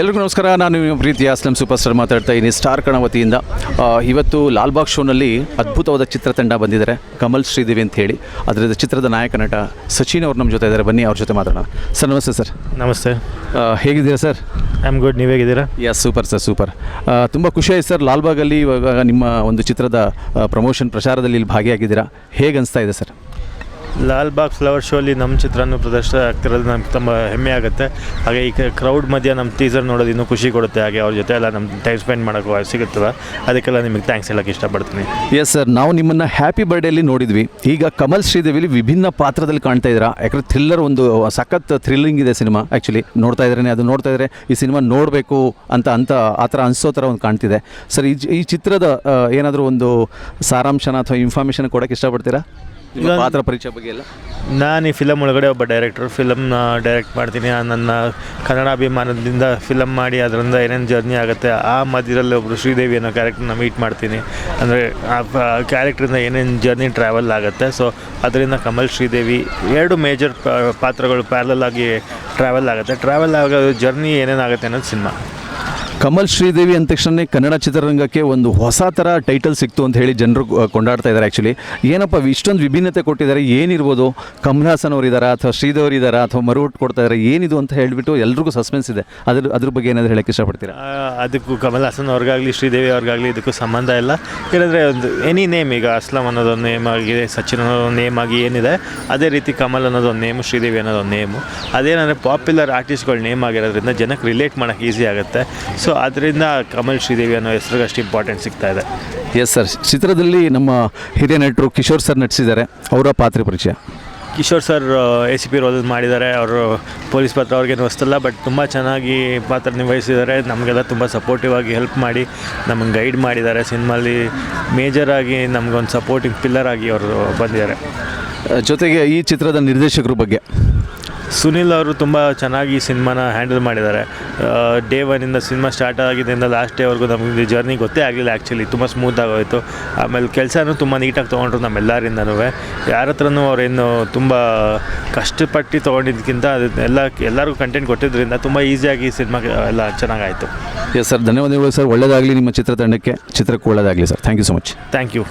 ಎಲ್ರಿಗೂ ನಮಸ್ಕಾರ. ನಾನು ನಿಮ್ಮ ಪ್ರೀತಿಯ ಅಸ್ಲಂ ಸೂಪರ್ ಸ್ಟಾರ್ ಮಾತಾಡ್ತಾ ಇದ್ದೀನಿ. ಸ್ಟಾರ್ ಕಣ ವತಿಯಿಂದ. ಇವತ್ತು ಲಾಲ್ಬಾಗ್ ಶೋನಲ್ಲಿ ಅದ್ಭುತವಾದ ಚಿತ್ರತಂಡ ಬಂದಿದ್ದಾರೆ. ಕಮಲ್ ಶ್ರೀದೇವಿ ಅಂತ ಹೇಳಿ. ಅದರ ಚಿತ್ರದ ನಾಯಕ ನಟ ಸಚಿನ್ ಅವ್ರು ನಮ್ಮ ಜೊತೆ ಇದ್ದಾರೆ. ಬನ್ನಿ ಅವ್ರ ಜೊತೆ ಮಾತಾಡೋಣ. ಸರ್ ನಮಸ್ತೆ ಸರ್. ನಮಸ್ತೆ. ಹೇಗಿದ್ದೀರಾ ಸರ್? ಐ ಆಮ್ ಗುಡ್ ನೀವು ಹೇಗಿದ್ದೀರಾ? Yes super sir super. ತುಂಬ ಖುಷಿ ಆಯ್ತು ಸರ್. ಲಾಲ್ಬಾಗಲ್ಲಿ ಇವಾಗ ನಿಮ್ಮ ಒಂದು ಚಿತ್ರದ ಪ್ರಮೋಷನ್ ಪ್ರಚಾರದಲ್ಲಿ ಇಲ್ಲಿ ಭಾಗಿಯಾಗಿದ್ದೀರಾ. ಹೇಗೆ ಅನಿಸ್ತಾ ಇದೆ sir? Lal Bagh flower show ಅಲ್ಲಿ ನಮ್ಮ ಚಿತ್ರನೂ ಪ್ರದರ್ಶನ ಆಗ್ತಿರೋದು ನಮ್ಗೆ ತುಂಬ ಹೆಮ್ಮೆ ಆಗುತ್ತೆ. ಹಾಗೆ ಈ ಕ್ರೌಡ್ ಮಧ್ಯೆ ನಮ್ಮ ಟೀಸರ್ ನೋಡೋದು ಇನ್ನೂ ಖುಷಿ ಕೊಡುತ್ತೆ. ಹಾಗೆ ಅವ್ರ ಜೊತೆ ಎಲ್ಲ ನಮ್ಮ ಟೈಮ್ ಸ್ಪೆಂಡ್ ಮಾಡೋಕ್ಕೆ ಸಿಗುತ್ತಲ್ಲ ಅದಕ್ಕೆಲ್ಲ ನಿಮಗೆ ಥ್ಯಾಂಕ್ಸ್ ಹೇಳೋಕ್ಕೆ ಇಷ್ಟಪಡ್ತೀನಿ. ಎಸ್ ಸರ್ ನಾವು ನಿಮ್ಮನ್ನು ಹ್ಯಾಪಿ ಬರ್ಡೇಲಿ ನೋಡಿದ್ವಿ. ಈಗ ಕಮಲ್ ಶ್ರೀದೇವಿಲಿ ವಿಭಿನ್ನ ಪಾತ್ರದಲ್ಲಿ ಕಾಣ್ತಾ ಇದ್ದೀರಾ? ಯಾಕಂದ್ರೆ ಥ್ರಿಲ್ಲರ್ ಒಂದು ಸಖತ್ ಥ್ರಿಲ್ಲಿಂಗ್ ಇದೆ ಸಿನಿಮಾ ಆ್ಯಕ್ಚುಲಿ ನೋಡ್ತಾ ಇದ್ರೇ ಅದು ನೋಡ್ತಾ ಇದ್ರೆ ಈ ಸಿನಿಮಾ ನೋಡಬೇಕು ಅಂತ ಅಂತ ಆ ಥರ ಅನಿಸೋ ಥರ ಒಂದು ಕಾಣ್ತಿದೆ. ಸರ್ ಈ ಈ ಚಿತ್ರದ ಏನಾದರೂ ಒಂದು ಸಾರಾಂಶನ ಅಥವಾ ಇನ್ಫಾರ್ಮೇಷನ್ ಕೊಡೋಕ್ಕೆ ಇಷ್ಟಪಡ್ತೀರಾ? ನಿಮ್ಮ ಪಾತ್ರ ಪರಿಚಯ ಬಗ್ಗೆ ಎಲ್ಲ? ನಾನು ಈ ಫಿಲಮ್ ಒಳಗಡೆ ಒಬ್ಬ ಡೈರೆಕ್ಟರ್ ಫಿಲಮ್ನ ಡೈರೆಕ್ಟ್ ಮಾಡ್ತೀನಿ. ಆ ನನ್ನ ಕನ್ನಡಾಭಿಮಾನದಿಂದ ಫಿಲಮ್ ಮಾಡಿ ಅದರಿಂದ ಏನೇನು ಜರ್ನಿ ಆಗುತ್ತೆ ಆ ಮಧ್ಯದಲ್ಲಿ ಒಬ್ಬರು ಶ್ರೀದೇವಿ ಅನ್ನೋ ಕ್ಯಾರೆಕ್ಟರ್ನ ಮೀಟ್ ಮಾಡ್ತೀನಿ. ಅಂದರೆ ಆ ಕ್ಯಾರೆಕ್ಟ್ರಿಂದ ಏನೇನು ಜರ್ನಿ ಟ್ರಾವೆಲ್ ಆಗುತ್ತೆ. ಸೊ ಅದರಿಂದ ಕಮಲ್ ಶ್ರೀದೇವಿ ಎರಡು ಮೇಜರ್ ಪಾತ್ರಗಳು ಪ್ಯಾರಲ್ ಆಗಿ ಟ್ರಾವೆಲ್ ಆಗುತ್ತೆ. ಟ್ರಾವೆಲ್ ಆಗೋ ಜರ್ನಿ ಏನೇನಾಗುತ್ತೆ ಅನ್ನೋದು ಸಿನಿಮಾ ಕಮಲ್ ಶ್ರೀದೇವಿ ಅಂದ ತಕ್ಷಣ ಕನ್ನಡ ಚಿತ್ರರಂಗಕ್ಕೆ ಒಂದು ಹೊಸ ಥರ ಟೈಟಲ್ ಸಿಕ್ತು ಅಂತ ಹೇಳಿ ಜನರು ಕೊಂಡಾಡ್ತಾ ಇದ್ದಾರೆ ಆ್ಯಕ್ಚುಲಿ ಏನಪ್ಪ ಇಷ್ಟೊಂದು ವಿಭಿನ್ನತೆ ಕೊಟ್ಟಿದ್ದಾರೆ, ಏನಿರ್ಬೋದು? ಕಮಲ್ ಹಾಸನ್ ಅವರಿದ್ದಾರಾ ಅಥವಾ ಶ್ರೀದೇವಿ ಇದ್ದಾರಾ ಅಥವಾ ಮರುಹುಟ್ ಕೊಡ್ತಾ ಇದ್ದಾರೆ ಏನಿದು ಅಂತ ಹೇಳಿಬಿಟ್ಟು ಎಲ್ರಿಗೂ ಸಸ್ಪೆನ್ಸ್ ಇದೆ. ಅದ್ರ ಅದ್ರ ಬಗ್ಗೆ ಏನಾದರೂ ಹೇಳಕ್ಕೆ ಇಷ್ಟಪಡ್ತೀರಾ? ಅದಕ್ಕೂ ಕಮಲ್ ಹಾಸನ್ ಅವ್ರಿಗಾಗಲಿ, ಶ್ರೀದೇವಿ ಅವ್ರಿಗಾಗಲಿ ಇದಕ್ಕೂ ಸಂಬಂಧ ಇಲ್ಲ. ಏನಂದರೆ, ಒಂದು ಎನಿ ನೇಮ್ ಈಗ ಅಸ್ಲಂ ಅನ್ನೋದು ಒಂದು ನೇಮ್ ಆಗಿದೆ ಸಚಿನ್ ಅನ್ನೋದೊಂದು ನೇಮ್ ಆಗಿ ಏನಿದೆ, ಅದೇ ರೀತಿ ಕಮಲ್ ಅನ್ನೋದೊಂದು ನೇಮು ಶ್ರೀದೇವಿ ಅನ್ನೋದು ಒಂದು ನೇಮು ಅದೇನಂದರೆ ಪಾಪ್ಯುಲರ್ ಆರ್ಟಿಸ್ಟ್ಗಳ ನೇಮ್ ಆಗಿರೋದ್ರಿಂದ ಜನಕ್ಕೆ ರಿಲೇಟ್ ಮಾಡೋಕ್ಕೆ ಈಸಿ ಆಗುತ್ತೆ. ಸೊ ಅದರಿಂದ ಕಮಲ್ ಶ್ರೀದೇವಿ ಅನ್ನೋ ಹೆಸರಿಗೆ ಅಷ್ಟು ಇಂಪಾರ್ಟೆಂಟ್ ಸಿಗ್ತಾ ಇದೆ. ಎಸ್ ಸರ್ ಚಿತ್ರದಲ್ಲಿ ನಮ್ಮ ಹಿರಿಯ ನಟರು ಕಿಶೋರ್ ಸರ್ ನಟಿಸಿದ್ದಾರೆ. ಅವರ ಪಾತ್ರೆ ಪರಿಚಯ. Kishore sir A C P role ಮಾಡಿದ್ದಾರೆ. ಅವರು ಪೊಲೀಸ್ ಪಾತ್ರ ಅವ್ರಿಗೇನು ಹೊಸ್ತಲ್ಲ ಬಟ್ ತುಂಬ ಚೆನ್ನಾಗಿ ಪಾತ್ರ ನಿರ್ವಹಿಸಿದ್ದಾರೆ ನಮಗೆಲ್ಲ ತುಂಬ ಸಪೋರ್ಟಿವ್ ಆಗಿ ಹೆಲ್ಪ್ ಮಾಡಿ ನಮಗೆ ಗೈಡ್ ಮಾಡಿದ್ದಾರೆ. ಸಿನಿಮಾಲಿ ಮೇಜರ್ ಆಗಿ ನಮಗೊಂದು ಸಪೋರ್ಟಿಂಗ್ ಪಿಲ್ಲರ್ ಆಗಿ ಅವರು ಬಂದಿದ್ದಾರೆ. ಜೊತೆಗೆ ಈ ಚಿತ್ರದ ನಿರ್ದೇಶಕರ ಬಗ್ಗೆ. ಸುನಿಲ್ ಅವರು ತುಂಬ ಚೆನ್ನಾಗಿ ಸಿನಿಮಾನ ಹ್ಯಾಂಡಲ್ ಮಾಡಿದ್ದಾರೆ. ಡೇ ಒನ್ನಿಂದ ಸಿನಿಮಾ ಸ್ಟಾರ್ಟ್ ಆಗಿದ್ದರಿಂದ ಲಾಸ್ಟ್ ಡೇವರೆಗೂ ನಮಗೆ ಜರ್ನಿ ಗೊತ್ತೇ ಆಗಲಿಲ್ಲ ಆ್ಯಕ್ಚುಲಿ ತುಂಬ ಸ್ಮೂತ್ ಆಗೋಯಿತು. ಆಮೇಲೆ ಕೆಲಸನೂ ತುಂಬ ನೀಟಾಗಿ ತೊಗೊಂಡ್ರು ನಮ್ಮೆಲ್ಲರಿಂದನೂ ಯಾರ ಹತ್ರನೂ ಅವರೇನು ತುಂಬ ಕಷ್ಟಪಟ್ಟು ತೊಗೊಂಡಿದ್ದಕ್ಕಿಂತ ಅದು ಎಲ್ಲ ಎಲ್ಲರಿಗೂ ಕಂಟೆಂಟ್ ಕೊಟ್ಟಿದ್ದರಿಂದ ತುಂಬ ಈಸಿಯಾಗಿ ಸಿನಿಮಾ ಎಲ್ಲ ಚೆನ್ನಾಗಾಯಿತು. ಎಸ್ ಸರ್ ಧನ್ಯವಾದಗಳು ಸರ್ ಒಳ್ಳೆಯದಾಗಲಿ ನಿಮ್ಮ ಚಿತ್ರತಂಡಕ್ಕೆ. ಚಿತ್ರಕ್ಕೆ ಒಳ್ಳೆಯದಾಗಲಿ sir thank you so much thank you